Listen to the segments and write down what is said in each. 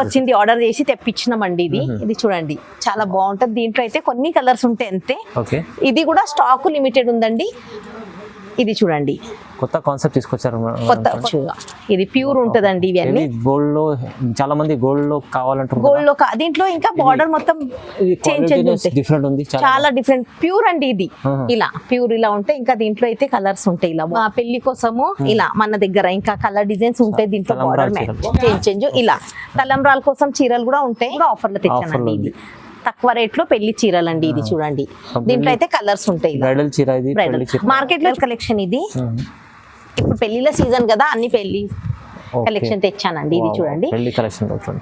వచ్చింది ఆర్డర్ చేసి తెప్పించినామండి ఇది. ఇది చూడండి. చాలా బాగుంటది. దీంట్లో అయితే కొన్ని కలర్స్ ఉంటాయి అంతే. ఇది కూడా స్టాక్ లిమిటెడ్ ఉందండి. ఇది చూడండి. కొత్త కాన్సెప్ట్ తీసుకొచ్చారు. కొత్త ఇది ప్యూర్ ఉంటదండి ఇవన్నీ. గోల్డ్లో చాలా మంది గోల్డ్లో కావాలంటారు గోల్డ్లో దీంట్లో ఇంకా బార్డర్ మొత్తం చేంజ్ డిఫరెంట్ ఉంది చాలా డిఫరెంట్ ప్యూర్ అండి ఇది. ఇలా ప్యూర్ ఇలా ఉంటే ఇంకా దీంట్లో అయితే కలర్స్ ఉంటాయి ఇలా. మా పెళ్ళి కోసము ఇలా మన దగ్గర ఇంకా కలర్ డిజైన్స్ ఉంటాయి దీంట్లో బార్డర్. చేంజ్ చేంజ్ ఇలా. తలంబ్రాల కోసం చీరలు కూడా ఉంటాయి. ఆఫర్లో తెచ్చానండి ఇది. తక్కువ రేట్లో పెళ్ళి చీరలు అండి ఇది చూడండి. దీంట్లో అయితే కలర్స్ ఉంటాయి బ్రైడల్ చీర ఇది మార్కెట్లో కలెక్షన్ ఇది. ఇప్పుడు పెళ్ళిల సీజన్ కదా అన్ని పెళ్ళి. కలెక్షన్ తెచ్చానండి. ఇది. చూడండి.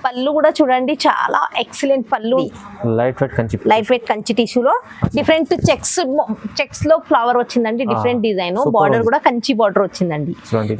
పళ్ళు కూడా చూడండి. చాలా ఎక్సలెంట్ పళ్ళు. Light weight Kanchi light weight Kanchi టిష్యూలో డిఫరెంట్ చెక్స్ చెక్స్లో ఫ్లవర్ వచ్చిందండి. Different design. బార్డర్. కూడా కంచి బార్డర్ వచ్చిందండి.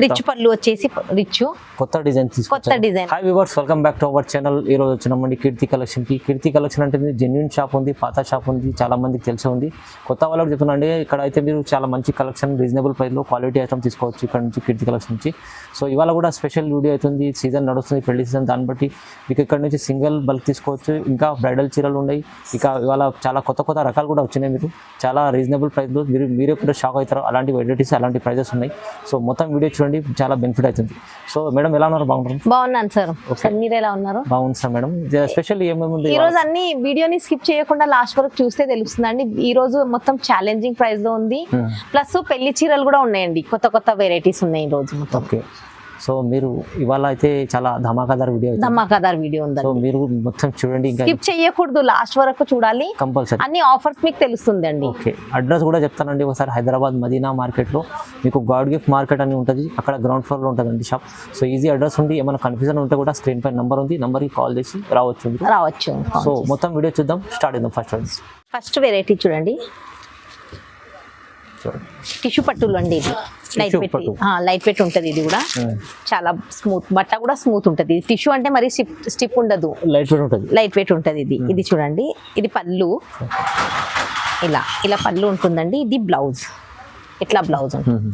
రిచ్ పళ్ళు వచ్చేసి రిచ్. కొత్త డిజైన్ కొత్త design. Hi weavers welcome back to our channel ఈ రోజు వచ్చినామండి కీర్తి కలెక్షన్కి. కీర్తి కలెక్షన్ అంటే జెన్యున్ షాప్ ఉంది పాత షాప్ ఉంది చాలా మందికి తెలిసి ఉంది. కొత్త వాళ్ళకి చెప్తున్నాండి ఇక్కడ అయితే మీరు చాలా మంచి కలెక్షన్ రీజనబుల్ ప్రైస్లో క్వాలిటీ ఐటమ్ తీసుకోవచ్చు ఇక్కడ నుంచి కీర్తి కలెక్షన్ నుంచి సో ఇవాళ కూడా స్పెషల్ వీడియో అవుతుంది సీజన్ నడుస్తుంది పెళ్ళి సీజన్ దాన్ని బట్టి. మీకు ఇక్కడ నుంచి సింగిల్ బల్క్ తీసుకోవచ్చు. ఇంకా బ్రైడల్ చీరలు ఉన్నాయి. ఇక ఇవాళ చాలా కొత్త కొత్త రకాలు కూడా వచ్చినాయి మీకు. చాలా రీజనబుల్ ప్రైస్లో మీరు మీరే కూడా షాక్ అవుతారు. అలాంటి వెరైటీస్ అలాంటి ప్రైజెస్ ఉన్నాయి. సో మొత్తం వీడియో చూడండి. చాలా బెనిఫిట్ అవుతుంది. సో మేడం ఎలా ఉన్నారు? బాగున్నారు? బాగున్నాను సార్. సార్ మీరు ఎలా ఉన్నారు? బాగుంది సార్ మేడం స్పెషల్ ఏమేమి ఉంది ఈ రోజు అన్ని వీడియోని స్కిప్ చేయకుండా లాస్ట్ వరకు చూస్తే తెలుస్తుందండి. ఈ రోజు మొత్తం ఛాలెంజింగ్ ప్రైస్లో ఉంది. Hmm. ప్లస్ పెళ్ళి చీరలు కూడా ఉన్నాయండి. కొత్త కొత్త వెరైటీస్ ఉన్నాయి ఈ రోజు మొత్తం. ఓకే సో మీరు ఇవాళ అయితే చాలా ధమాకాదార్ వీడియో ధమాకాదార్ వీడియో సో ఉందండి. మీరు మొత్తం చూడండి ఇంకా స్కిప్ చేయకూడదు లాస్ట్ వరకు చూడాలి. కంపల్సరీ. అన్ని ఆఫర్స్ మీకు తెలుస్తుంది అండి ఓకే. అడ్రస్ కూడా చెప్తానండి ఒకసారి హైదరాబాద్ మదీనా మార్కెట్లో. మీకు గాడ్ గిఫ్ట్ మార్కెట్ అని ఉంటుంది. అక్కడ గ్రౌండ్ ఫ్లోర్లో ఉంటుందండి షాప్ సో ఈజీ అడ్రస్ ఉంది ఏమైనా కన్ఫ్యూజన్ ఉంటే కూడా స్క్రీన్ పై నెంబర్ ఉంది. నెంబర్కి కాల్ చేసి రావచ్చు రావచ్చు. సో మొత్తం వీడియో చూద్దాం. స్టార్ట్ చేద్దాం ఫస్ట్ ఫస్ట్ వెరైటీ చూడండి. చూడండి. టిష్యూ పట్టులు అండి ఇది. లైట్ వెయిట్ పట్టు. లైట్ వెయిట్ ఉంటుంది ఇది కూడా. చాలా స్మూత్ బట్ట కూడా స్మూత్ ఉంటుంది. ఇది టిష్యూ అంటే మరి స్టిప్ ఉండదు. లైట్ వెయిట్ ఉంటుంది. లైట్ వెయిట్ ఉంటుంది ఇది. ఇది చూడండి. ఇది పళ్ళు. ఇలా ఇలా పళ్ళు ఉంటుందండి. ఇది బ్లౌజ్ ఇట్లా బ్లౌజ్ ఉంటుంది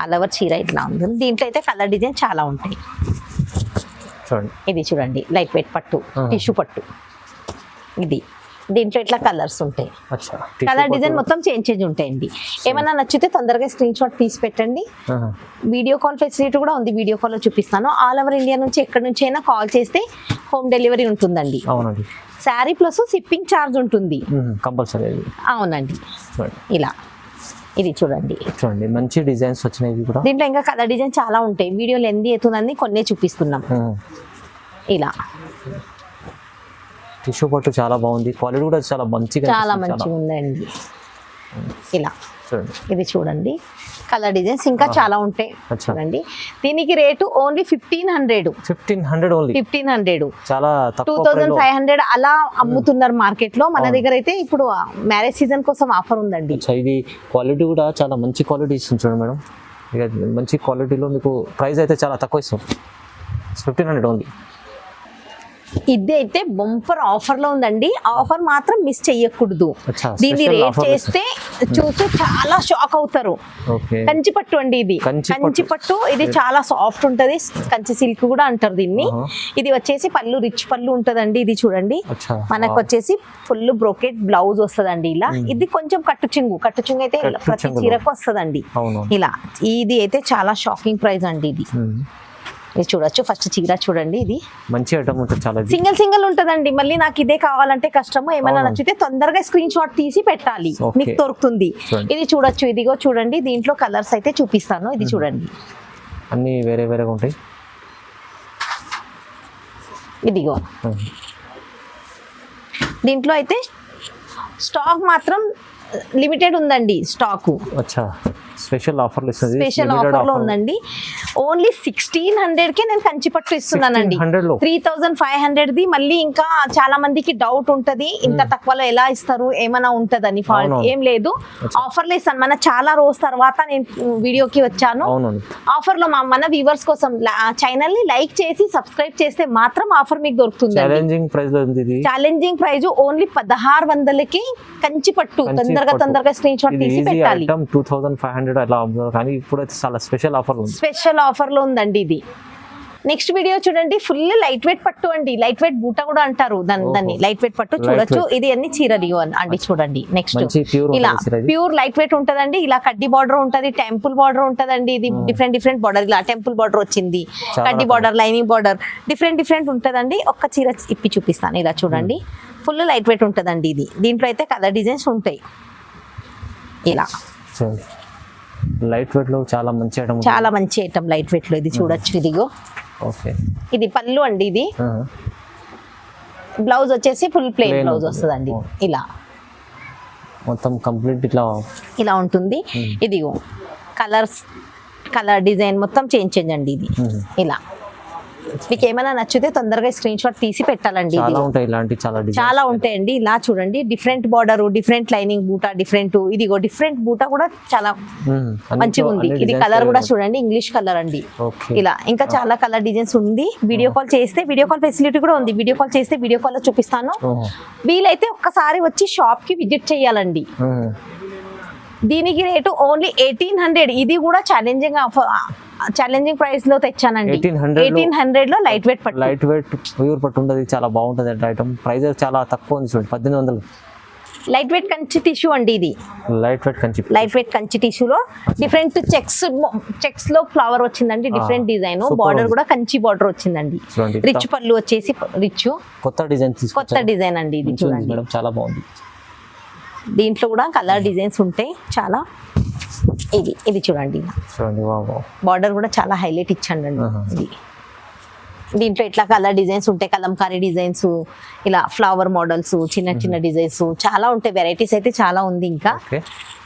ఆల్ ఓవర్ చీర ఇట్లా ఉంటుంది దీంట్లో అయితే కలర్ డిజైన్ చాలా ఉంటాయి. చూడండి. ఇది చూడండి. లైట్ వెయిట్ పట్టు. టిష్యూ పట్టు. ఇది. దీంట్లో ఇట్లా కలర్స్ ఉంటాయి. కలర్ డిజైన్ మొత్తం చేంజ్ చేంజ్ ఉంటాయండి. ఏమైనా నచ్చితే తొందరగా స్క్రీన్ షాట్ తీసి పెట్టండి. వీడియో కాల్ ఫెసిలిటీ కూడా ఉంది వీడియో కాల్లో చూపిస్తాను. ఆల్ ఓవర్ ఇండియా నుంచి ఎక్కడి నుంచి అయినా కాల్ చేస్తే హోమ్ డెలివరీ ఉంటుందండి. అవునండి. శారీ ప్లస్ షిప్పింగ్ ఛార్జ్ ఉంటుంది. కంపల్సరీ అవునండి. ఇలా. ఇది చూడండి. చూడండి మంచి డిజైన్స్ వచ్చినాయి కూడా. దీంట్లో ఇంకా కలర్ డిజైన్ చాలా ఉంటాయి. వీడియోలు ఎంది అవుతుందని కొన్నే చూపిస్తున్నాం. ఇలా. టిష్యూ పట్టు చాలా బాగుంది. క్వాలిటీ కూడా చాలా మంచిగా చాలా. మంచిగా ఉందండి. ఇలా. చూడండి. ఇది చూడండి. కలర్ డిజైన్స్ ఇంకా చాలా ఉంటాయి. చూడండి. దీనికి rate only fifteen hundred fifteen hundred only fifteen hundred చాలా టూ థౌజండ్ లో- ఫైవ్ హండ్రెడ్ అలా అమ్ముతున్నారు మార్కెట్లో మన దగ్గర అయితే ఇప్పుడు మ్యారేజ్ సీజన్ కోసం ఆఫర్ ఉందండి. ఇది క్వాలిటీ కూడా చాలా మంచి క్వాలిటీ ఇస్తుంది చూడండి మేడం. మంచి క్వాలిటీలో మీకు ప్రైస్ అయితే చాలా తక్కువ ఇస్తాం ఫిఫ్టీన్ హండ్రెడ్ ఓన్లీ ఇది అయితే బంపర్ ఆఫర్లో ఉందండి. ఆఫర్ మాత్రం మిస్ చెయ్యకూడదు. దీన్ని రేట్ చేస్తే చూస్తే చాలా షాక్ అవుతారు. కంచి పట్టు అండి ఇది. కంచి పట్టు ఇది చాలా సాఫ్ట్ ఉంటది. కంచి సిల్క్ కూడా అంటారు దీన్ని. ఇది వచ్చేసి పళ్ళు రిచ్ పళ్ళు ఉంటదండి ఇది చూడండి. మనకు వచ్చేసి ఫుల్ బ్రోకెట్ బ్లౌజ్ వస్తదండి ఇలా. ఇది కొంచెం కట్టు చింగు. కట్టు చింగు అయితే ప్రతి. చీరకు వస్తదండి. ఇలా. ఇది అయితే చాలా షాకింగ్ ప్రైస్ అండి ఇది. మ్మ్. ఇది చూడొచ్చు. ఫస్ట్ చీర చూడండి ఇది. మంచి ఐటమ్ ఉంటుంది చాలా సింగిల్ సింగిల్ ఉంటదండి. మళ్ళీ నాకు ఇదే కావాలంటే కష్టము. ఏమైనా. నచ్చితే తొందరగా స్క్రీన్ షాట్ తీసి పెట్టాలి. మీకు దొరుకుతుంది. ఇది చూడొచ్చు. ఇదిగో చూడండి. దీంట్లో కలర్స్ అయితే చూపిస్తాను. ఇది చూడండి. అన్నీ వేరే వేరేగా ఉంటాయి. ఇదిగో. దీంట్లో అయితే స్టాక్ మాత్రం లిమిటెడ్ ఉందండి స్టాకు అచ్చా. స్పెషల్ ఆఫర్లు స్పెషల్ Limited ఆఫర్. లో offer. ఉందండి. ఓన్లీ సిక్స్టీన్ హండ్రెడ్ కే నేను కంచి పట్టు ఇస్తున్నానండి. 1600 లో? త్రీ థౌజండ్ ఫైవ్ హండ్రెడ్ ది. మళ్ళీ ఇంకా చాలా మందికి డౌట్ ఉంటది. ఇంత తక్కువలో ఎలా ఇస్తారు? ఏమైనా ఉంటదని ఫాల్ట్. ఏం లేదు. ఆఫర్లో ఇస్తాను మన చాలా రోజు తర్వాత నేను వీడియోకి వచ్చాను. ఆఫర్లో మా మన వ్యూవర్స్ కోసం ఛానల్ని లైక్ చేసి సబ్స్క్రైబ్ చేస్తే మాత్రం ఆఫర్ మీకు దొరుకుతుంది ఛాలెంజింగ్ ప్రైస్ ప్రైజ్ ఓన్లీ పదహారు వందలకి కంచి పట్టు. తొందరగా. తొందరగా స్క్రీన్ షాట్ తీసి పెట్టాలి. టూ థౌసండ్ ఫైవ్ హండ్రెడ్ అమ్ముతారు కానీ ఇప్పుడు చాలా స్పెషల్ ఆఫర్ ఉంది స్పెషల్ ఆఫర్లో ఉందండి ఇది. నెక్స్ట్ వీడియో చూడండి ఫుల్ లైట్ వెయిట్ పట్టు అండి. లైట్ వెయిట్ బూట కూడా అంటారు దాన్ని లైట్ వెయిట్ పట్టు చూడొచ్చు. ఇది అన్ని చీరలు అండి చూడండి నెక్స్ట్ ఇలా ప్యూర్ లైట్ వెయిట్ ఉంటదండి. ఇలా కడ్డీ బార్డర్ ఉంటది టెంపుల్ బార్డర్ ఉంటదండి. ఇది డిఫరెంట్ డిఫరెంట్ బార్డర్ ఇలా టెంపుల్ బార్డర్ వచ్చింది. కడ్డీ. Border lining border different different ఉంటదండి. ఒక్క చీర ఇప్పి చూపిస్తాను ఇలా చూడండి. ఫుల్ లైట్ వెయిట్ ఉంటదండి ఇది. దీంట్లో అయితే కలర్ డిజైన్స్ ఉంటాయి. ఇలా. లైట్ వెయిట్లో చాలా మంచి ఐటమ్ చాలా మంచి ఐటమ్ లైట్ వెయిట్లో ఇది చూడొచ్చు ఇదిగో. ఓకే ఇది పళ్ళు అండి ఇది. బ్లౌజ్ వచ్చేసి ఫుల్ ప్లెయిన్ Plain బ్లౌజ్. వస్తుందండి. ఇలా. మొత్తం కంప్లీట్ ఇట్లా ఇలా ఉంటుంది. ఇదిగో. కలర్స్ కలర్ డిజైన్ మొత్తం చేంజ్ చేంజ్ అండి ఇది. మ్మ్. ఇలా. మీకు ఏమైనా నచ్చితే తొందరగా స్క్రీన్ షాట్ తీసి పెట్టాలండి చాలా ఉంటాయి ఇలాంటి చాలా ఉంటాయండి. ఇలా చూడండి. డిఫరెంట్ బార్డర్ డిఫరెంట్ లైనింగ్ బూటా డిఫరెంట్ ఇదిగో డిఫరెంట్ బూటా కూడా చాలా మంచిగా ఉంది. ఇది కలర్ కూడా చూడండి. ఇంగ్లీష్ కలర్ అండి. ఇలా. ఇంకా చాలా కలర్ డిజైన్స్ ఉంది. వీడియో కాల్ చేస్తే వీడియో కాల్ ఫెసిలిటీ కూడా ఉంది. వీడియో కాల్ చేస్తే వీడియో కాల్లో చూపిస్తాను. వీలైతే ఒక్కసారి వచ్చి షాప్కి విజిట్ చేయాలండి. దీనికి రేటు ఓన్లీ ఎయిటీన్ హండ్రెడ్. ఇది కూడా ఛాలెంజింగ్ ఛాలెంజింగ్ ప్రైస్లో తెచ్చానండి. 1800 లో- ఎయిటీన్ హండ్రెడ్లో లైట్ వెయిట్ పట్టు. లైట్ వెయిట్ ప్యూర్ పట్టు ఉంటుంది చాలా బాగుంటుంది అంటే ఐటమ్ ప్రైస్ చాలా తక్కువ ఉంది చూడండి. పద్దెనిమిది వందలు. లైట్ వెయిట్ కంచి టిష్యూ అండి ఇది. Light weight Kanchi light weight Kanchi టిష్యూలో డిఫరెంట్ చెక్స్ చెక్స్లో ఫ్లవర్ వచ్చిందండి. Different design border. కూడా కంచి బార్డర్ వచ్చిందండి. రిచ్ పళ్ళు వచ్చేసి రిచ్ కొత్త డిజైన్ కొత్త డిజైన్ అండి ఇది చూడండి. మేడం చాలా బాగుంది. దీంట్లో కూడా కలర్ డిజైన్స్ ఉంటాయి. చాలా ఇది ఇది చూడండి. బార్డర్ కూడా చాలా హైలైట్ ఇచ్చండి ఆహా. ఇది. దీంట్లో ఇట్లా కలర్ డిజైన్స్ ఉంటాయి? కలంకారీ డిజైన్స్ ఇలా ఫ్లవర్ మోడల్స్ చిన్న చిన్న డిజైన్స్ చాలా ఉంటాయి. వెరైటీస్ అయితే చాలా ఉంది ఇంకా.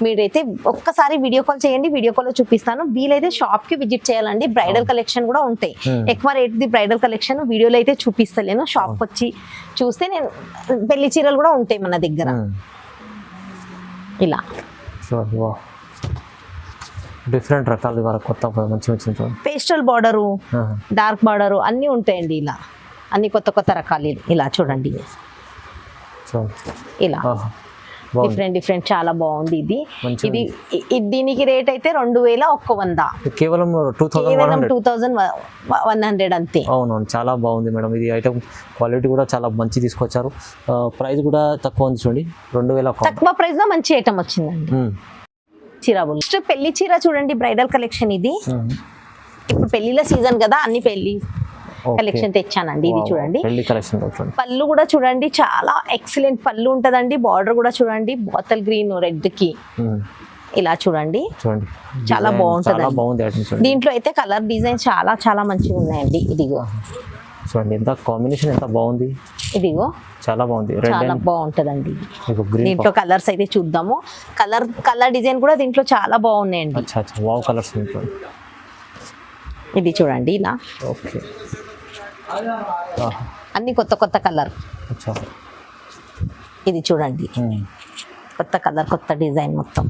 మీరైతే ఒక్కసారి వీడియో కాల్ చేయండి. వీడియో కాల్లో చూపిస్తాను. వీలైతే షాప్కి విజిట్ చేయాలండి. బ్రైడల్ కలెక్షన్ కూడా ఉంటాయి. ఎక్కువ రేట్ ది బ్రైడల్ కలెక్షన్. వీడియోలో అయితే చూపిస్తలేను. షాప్ వచ్చి చూస్తే నేను పెళ్ళి చీరలు కూడా ఉంటాయి మన దగ్గర. ఇలా. వా డిఫరెంట్ రకాలు ఇవాళ కొత్త మంచి చూడండి పేస్టల్ బార్డరు. డార్క్ బార్డరు అన్నీ ఉంటాయండి ఇలా. అన్ని కొత్త కొత్త రకాలు ఇలా చూడండి. ఇలా. డిఫరెంట్ డిఫరెంట్ చాలా బాగుంది ఇది. ఇది దీనికి రేట్ అయితే రెండు వేల ఒక్క వంద. కేవలం టూ థౌసండ్ వన్ కేవలం hundred two thousand one hundred అంతే. అవునవును చాలా బాగుంది మేడం. ఇది ఐటమ్ క్వాలిటీ కూడా చాలా మంచి తీసుకొచ్చారు. ప్రైస్ కూడా తక్కువ ఉంది చూడండి. రెండు వేల తక్కువ ప్రైస్లో మంచి ఐటమ్ వచ్చిందండి. చీర నెక్స్ట్ పెళ్ళి చీర చూడండి బ్రైడల్ కలెక్షన్ ఇది. ఇప్పుడు పెళ్ళిల సీజన్ కదా అన్ని పెళ్ళి. కలెక్షన్ తెచ్చానండి. ఇది. చూడండి. పళ్ళు కూడా చూడండి. చాలా ఎక్సలెంట్ పళ్ళు ఉంటదండి. బార్డర్ కూడా చూడండి. బాతల్ గ్రీన్ రెడ్కి. ఇలా చూడండి. చాలా చూడండి. దీంట్లో అయితే కలర్ డిజైన్ చాలా చాలా మంచిగా ఉన్నాయండి. ఇదిగో. చూడండి ఎంత కాంబినేషన్ ఎంత బాగుంది. ఇదిగో. చాలా బాగుంది. చాలా బాగుంటదండి. దీంట్లో కలర్స్ అయితే చూద్దాము. కలర్ కలర్ డిజైన్ కూడా దీంట్లో చాలా బాగున్నాయండి. కలర్స్ ఇది చూడండి ఇలా. ఓకే. అన్ని కొత్త కొత్త కలర్. ఇది చూడండి. కొత్త కలర్ కొత్త డిజైన్ మొత్తం.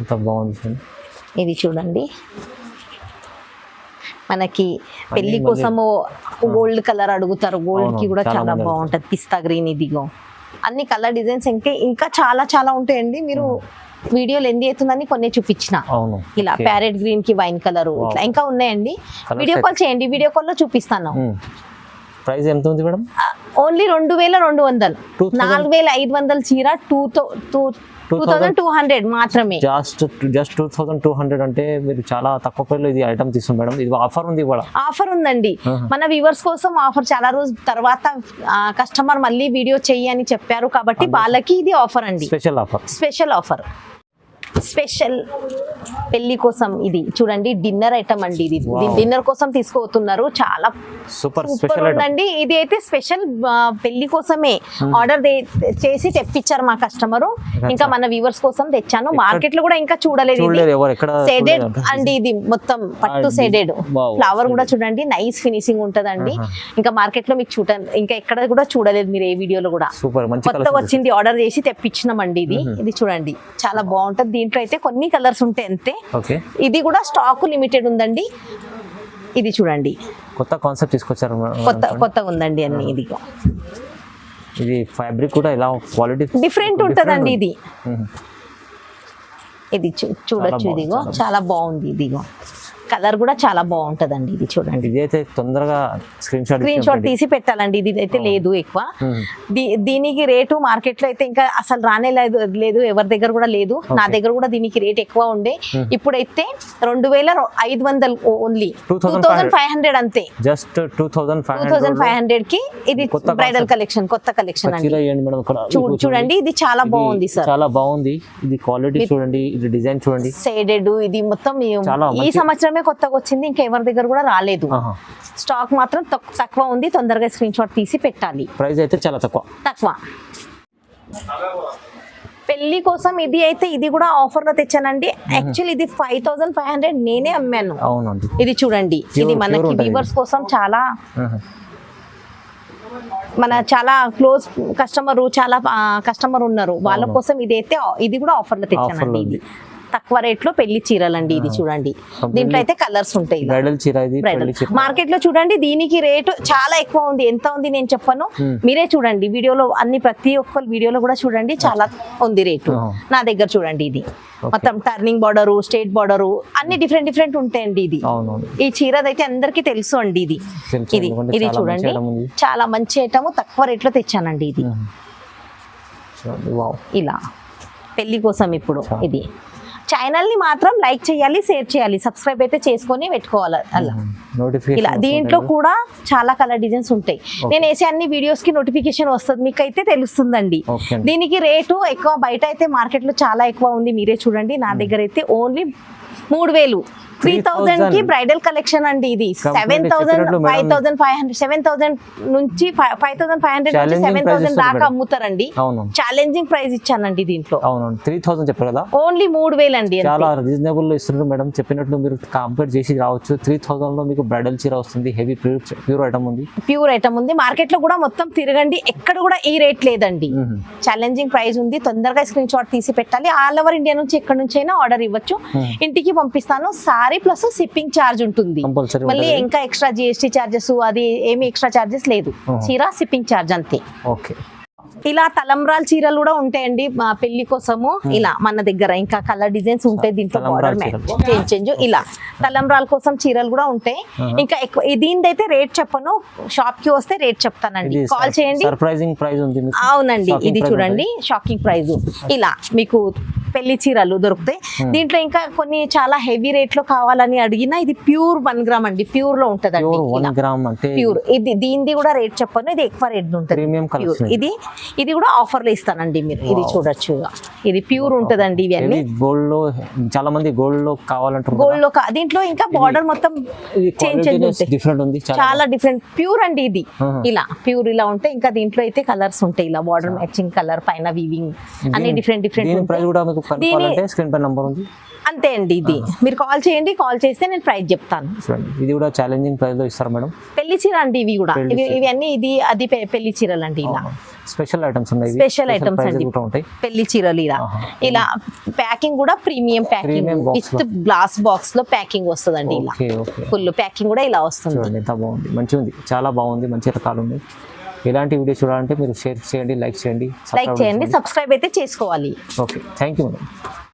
ఎంత బాగుంది చూడండి ఇది చూడండి. మనకి పెళ్ళి కోసము గోల్డ్ కలర్ అడుగుతారు. గోల్డ్కి కూడా చాలా బాగుంటది. పిస్తా గ్రీన్ ఇదిగో. అన్ని కలర్ డిజైన్స్ ఇంకా ఇంకా చాలా చాలా ఉంటాయండి. మీరు వీడియోలు ఎంది అవుతుందని కొన్ని చూపించిన. ఇలా. ప్యారెట్ గ్రీన్కి వైన్ కలర్ ఇట్లా ఇంకా ఉన్నాయండి. వీడియో కాల్ చేయండి వీడియో కాల్లో చూపిస్తాను. ప్రైస్ ఎంత ఉంది మేడం? ఓన్లీ రెండు వేల రెండు వందలు. 2000 నాలుగు వేల ఐదు వందల చీర two two two thousand two hundred మాత్రమే. Just just two thousand two hundred అంటే మీరు చాలా తక్కువ ప్రైస్లో ఇది ఐటమ్ తీసుకున్నారు మేడం. ఇది ఆఫర్ ఉంది కూడా ఆఫర్ ఉందండి. మన వ్యూవర్స్ కోసం ఆఫర్ చాలా రోజు తర్వాత కస్టమర్ మళ్ళీ వీడియో చెయ్యి అని చెప్పారు కాబట్టి వాళ్ళకి ఇది ఆఫర్ అండి. Special offer special offer special పెళ్ళి కోసం ఇది. చూడండి డిన్నర్ ఐటమ్ అండి ఇది. డిన్నర్ కోసం తీసుకుపోతున్నారు చాలా సూపర్ సూపర్ ఉందండి. ఇది అయితే స్పెషల్ పెళ్ళి కోసమే. ఆర్డర్ చేసి తెప్పించారు మా కస్టమర్. ఇంకా మన వ్యూవర్స్ కోసం తెచ్చాను. మార్కెట్లో కూడా ఇంకా చూడలేదు సేడెడ్. అండి ఇది. మొత్తం పట్టు సేడెడ్ wow, ఫ్లవర్ కూడా చూడండి. నైస్ ఫినిషింగ్ ఉంటదండి. ఇంకా మార్కెట్లో మీకు చూడ ఇంకా ఎక్కడ కూడా చూడలేదు మీరు ఏ వీడియోలో కూడా. సూపర్ మంచి కొత్త కలర్ వచ్చింది ఆర్డర్ చేసి తెప్పించినామండి ఇది. ఇది చూడండి. చాలా బాగుంటది దీంట్లో అయితే కొన్ని కలర్స్ ఉంటాయి అంతే. ఓకే. ఇది కూడా స్టాక్ లిమిటెడ్ ఉందండి. ఇది చూడండి. కొత్త కాన్సెప్ట్ తీసుకొచ్చారు. కొత్త కొత్తగా ఉందండి అన్ని ఇది ఇది ఫ్యాబ్రిక్ కూడా ఇలా క్వాలిటీ డిఫరెంట్ ఉంటదండి ఇది. ఇది చూడొచ్చు ఇదిగో. చాలా బాగుంది ఇదిగో. కలర్ కూడా చాలా బాగుంటదండి ఇది చూడండి. ఇది అయితే తొందరగా స్క్రీన్ షాట్ స్క్రీన్ షాట్ తీసి పెట్టాలండి ఇది అయితే లేదు ఎక్కువ. దీనికి రేటు మార్కెట్లో అయితే ఇంకా అసలు రానే లేదు లేదు ఎవరి దగ్గర కూడా లేదు. నా దగ్గర కూడా దీనికి రేట్ ఎక్కువ ఉండే. ఇప్పుడైతే రెండు వేల ఐదు వందలు only two 2500 thousand five hundred అంతే. జస్ట్ టూ థౌసండ్ ఫైవ్ హండ్రెడ్కి ఇది బ్రైడల్. కలెక్షన్ కొత్త కలెక్షన్ చూడండి ఇది చాలా బాగుంది సార్. చాలా బాగుంది. ఇది క్వాలిటీ చూడండి ఇది డిజైన్ చూడండి. షేడెడ్ ఇది మొత్తం ఈ- చాలా సంవత్సరమే కొత్తగా వచ్చింది ఇంకా ఎవరి దగ్గర కూడా రాలేదు. స్టాక్ మాత్రం తక్- తక్కువ ఉంది తొందరగా స్క్రీన్ షాట్ తీసి పెట్టాలి. ప్రైస్ అయితే చాలా తక్కువ. తక్కువ. పెళ్ళి కోసం ఇది అయితే ఇది కూడా ఆఫర్లో తెచ్చానండి యాక్చువల్ ఇది ఫైవ్ థౌసండ్ ఫైవ్ హండ్రెడ్ నేనే అమ్మాను. అవునండి. ఇది చూడండి. ఇది మనకి. వ్యూవర్స్ కోసం చాలా. మన చాలా క్లోజ్ కస్టమర్ చాలా కస్టమర్ ఉన్నారు. వాళ్ళ. కోసం ఇది అయితే ఇది కూడా ఆఫర్లో తెచ్చానండి. ఇది. తక్కువ రేట్లో పెళ్ళి చీరలండి ఇది చూడండి. దీంట్లో అయితే కలర్స్ ఉంటాయి. బ్రైడల్ చీర మార్కెట్లో చూడండి దీనికి రేటు చాలా ఎక్కువ ఉంది. ఎంత ఉంది నేను చెప్పను. మీరే చూడండి వీడియోలో అన్ని ప్రతి ఒక్క వీడియోలో కూడా చూడండి చాలా ఉంది రేటు. నా దగ్గర చూడండి ఇది. మొత్తం టర్నింగ్ బార్డరు స్టేట్ బార్డరు అన్ని డిఫరెంట్ డిఫరెంట్ ఉంటాయండి ఇది. ఈ చీరదైతే అందరికీ తెలుసు అండి ఇది. ఇది ఇది చూడండి. చాలా మంచి ఐటమ్ తక్కువ రేట్లో తెచ్చానండి ఇది. ఇలా. పెళ్ళి కోసం ఇప్పుడు. ఇది. ఛానల్ని మాత్రం లైక్ చేయాలి షేర్ చేయాలి. సబ్స్క్రైబ్ అయితే చేసుకొని పెట్టుకోవాలి అలా. ఇలా నోటిఫికేషన్ దీంట్లో కూడా చాలా కలర్ డిజైన్స్ ఉంటాయి. నేను వేసే అన్ని వీడియోస్కి నోటిఫికేషన్ వస్తుంది. మీకు అయితే తెలుస్తుందండి దీనికి రేటు ఎక్కువ బయట అయితే మార్కెట్లో చాలా ఎక్కువ ఉంది. మీరే చూడండి. నా దగ్గర అయితే ఓన్లీ మూడు వేలు. త్రీ థౌజండ్కి 3000 బ్రైడల్ కలెక్షన్ అండి ఇది. Seven thousand five. Thousand five hundred seven thousand నుంచి ఫైవ్ థౌసండ్ ఫైవ్ హండ్రెడ్ నుంచి సెవెన్ థౌసండ్ దాకా. అమ్ముతారండి. ఛాలెంజింగ్ ప్రైస్ ఇచ్చానండి దీంట్లో. అవునవును త్రీ థౌసండ్ చెప్పారు కదా ఓన్లీ మూడు వేలు అండి చాలా రీజనబుల్ ఇస్తున్నారు మేడం. చెప్పినట్లు మీరు కంపేర్ చేసి రావచ్చు. త్రీ థౌసండ్లో మీకు బ్రైడల్ చీర వస్తుంది. హెవీ ప్యూర్ ప్యూర్ ఐటమ్ ఉంది. ప్యూర్ ఐటమ్ ఉంది. మార్కెట్లో కూడా మొత్తం తిరగండి. ఎక్కడ కూడా ఈ రేట్ లేదండి. ఛాలెంజింగ్ ప్రైస్ ఉంది. తొందరగా స్క్రీన్ షాట్ తీసి పెట్టాలి. ఆల్ ఓవర్ ఇండియా నుంచి ఎక్కడి నుంచి అయినా ఆర్డర్ ఇవ్వచ్చు. ఇంటికి పంపిస్తాను. సారీ ప్లస్ షిప్పింగ్ ఛార్జ్ ఉంటుంది. మళ్ళీ ఇంకా ఎక్స్ట్రా జిఎస్టీ ఛార్జెస్ అది ఏమి ఎక్స్ట్రా ఛార్జెస్ లేదు. చీర షిప్పింగ్ ఛార్జ్ అంతే. ఓకే. ఇలా తలంబ్రాల చీరలు కూడా ఉంటాయండి మా పెళ్ళి కోసము. ఇలా మన దగ్గర ఇంకా కలర్ డిజైన్స్ ఉంటాయి దీంట్లో బార్డర్. చేంజ్ చేంజ్ ఇలా తలంబ్రాల కోసం చీరలు కూడా ఉంటాయి. ఇంకా ఎక్కువ దీనిదైతే రేట్ చెప్పను. షాప్కి వస్తే రేట్ చెప్తానండి. కాల్ చేయండి. అవునండి. ఇది చూడండి. షాకింగ్ ప్రైస్ ఇలా మీకు పెళ్ళి చీరలు దొరుకుతాయి. దీంట్లో ఇంకా కొన్ని చాలా హెవీ రేట్లో కావాలని అడిగినా ఇది ప్యూర్ వన్ గ్రామ్ అండి. ప్యూర్లో ఉంటదండి ప్యూర్. ఇది దీనిది కూడా రేట్ చెప్పను. ఇది ఎక్కువ రేట్ ఉంటుంది. ఇది. ఇది కూడా ఆఫర్లో ఇస్తానండి మీరు. ఇది చూడొచ్చు. ఇది ప్యూర్ ఉంటదండి ఇవన్నీ గోల్డ్లో చాలా మంది గోల్డ్లో కావాలంటారు గోల్డ్లో దీంట్లో ఇంకా బార్డర్ మొత్తం చేంజ్ డిఫరెంట్ ఉంది చాలా. డిఫరెంట్ ప్యూర్ అండి ఇది. ఇలా ప్యూర్ ఇలా ఉంటాయి ఇంకా దీంట్లో అయితే కలర్స్ ఉంటాయి. ఇలా బార్డర్ మ్యాచింగ్ కలర్ పైన వీవింగ్ అన్ని డిఫరెంట్ డిఫరెంట్ ప్రైస్ కూడా కనుక్కోవాలంటే స్క్రీన్ పై నంబర్ ఉంది. అంతే అండి ఇది. మీరు కాల్ చేయండి కాల్ చేస్తే నేను ప్రైస్ చెప్తాను. ఇది కూడా ఛాలెంజింగ్ ప్రైస్లో ఇస్తారు మేడం. పెళ్ళి చీర అండి ఇవి కూడా. ఇవన్నీ ఇది అది పెళ్ళి చీరలు అండి ఇలా. స్పెషల్ ఐటమ్స్ ఉన్నాయి. స్పెషల్ ఐటమ్స్ అండి. పెళ్ళి చీరలు ఇలా. ఇలా ప్యాకింగ్ కూడా ప్రీమియం ప్యాకింగ్ విత్ గ్లాస్ బాక్స్లో. ప్యాకింగ్ వస్తుందండి ఇలా. ఫుల్ ప్యాకింగ్ కూడా ఇలా వస్తుంది. చూడండి ఎంత బాగుంది. మంచిగా ఉంది చాలా బాగుంది. మంచి రకాలు ఉంది ఇలాంటి వీడియో చూడాలంటే మీరు షేర్ చేయండి లైక్ చేయండి లైక్ చేయండి సబ్స్క్రైబ్ అయితే చేసుకోవాలి. Okay thank you madam.